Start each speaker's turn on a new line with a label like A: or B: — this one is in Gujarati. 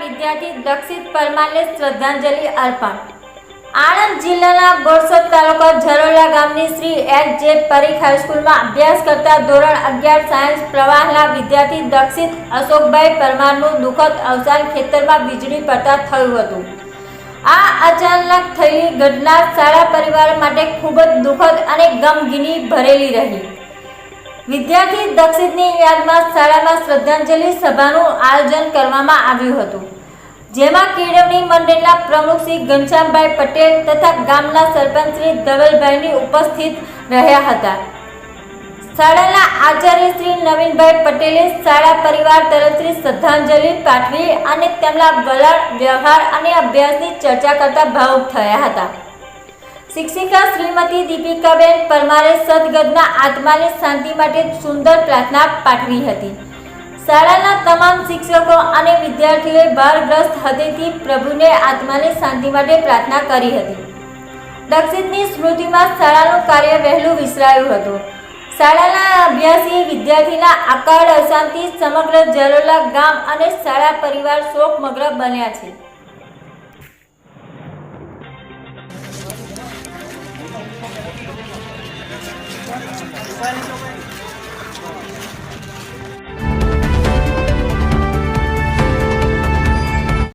A: વિદ્યાર્થી દક્ષિત પરમારને શ્રદ્ધાંજલિ અર્પણ. આણંદ જિલ્લાના બોરસદ તાલુકા ઝરોલા ગામની શ્રી એચ જે પરીખ હાઈસ્કૂલમાં અભ્યાસ કરતા ધોરણ અગિયાર સાયન્સ પ્રવાહના વિદ્યાર્થી દક્ષિત અશોકભાઈ પરમારનું દુઃખદ અવસાન ખેતરમાં વીજળી પડતા થયું હતું. આ અચાનક થયેલી ઘટના શાળા પરિવાર માટે ખૂબ જ દુઃખદ અને ગમગીની ભરેલી રહી. વિદ્યાર્થી દક્ષિતની યાદમાં શાળામાં શ્રદ્ધાંજલિ સભાનું આયોજન કરવામાં આવ્યું હતું, જેમાં કેળવણી મંડળના પ્રમુખ શ્રી ઘનશ્યામભાઈ પટેલ તથા ગામના સરપંચ શ્રી ધવલભાઈની ઉપસ્થિત રહ્યા હતા. શાળાના આચાર્ય શ્રી નવીનભાઈ પટેલે શાળા પરિવાર તરફથી શ્રદ્ધાંજલિ પાઠવી અને તેમના વલણ, વ્યવહાર અને અભ્યાસની ચર્ચા કરતા ભાવુક થયા હતા. શિક્ષિકા શ્રીમતી દીપિકાબેન પરમારે સદગતના આત્માની શાંતિ માટે સુંદર પ્રાર્થના પાઠવી હતી. શાળાના તમામ શિક્ષકો અને વિદ્યાર્થીઓએ ભારગ્રસ્ત હૃદયથી પ્રભુને આત્માની શાંતિ માટે પ્રાર્થના કરી હતી. દક્ષિતની સ્મૃતિમાં શાળાનું કાર્ય વહેલું વિસરાયું હતું. શાળાના અભ્યાસી વિદ્યાર્થીના અકાળ અશાંતિ સમગ્ર જરોલા ગામ અને શાળા પરિવાર શોકમગ્ન બન્યા છે.
B: Thank you.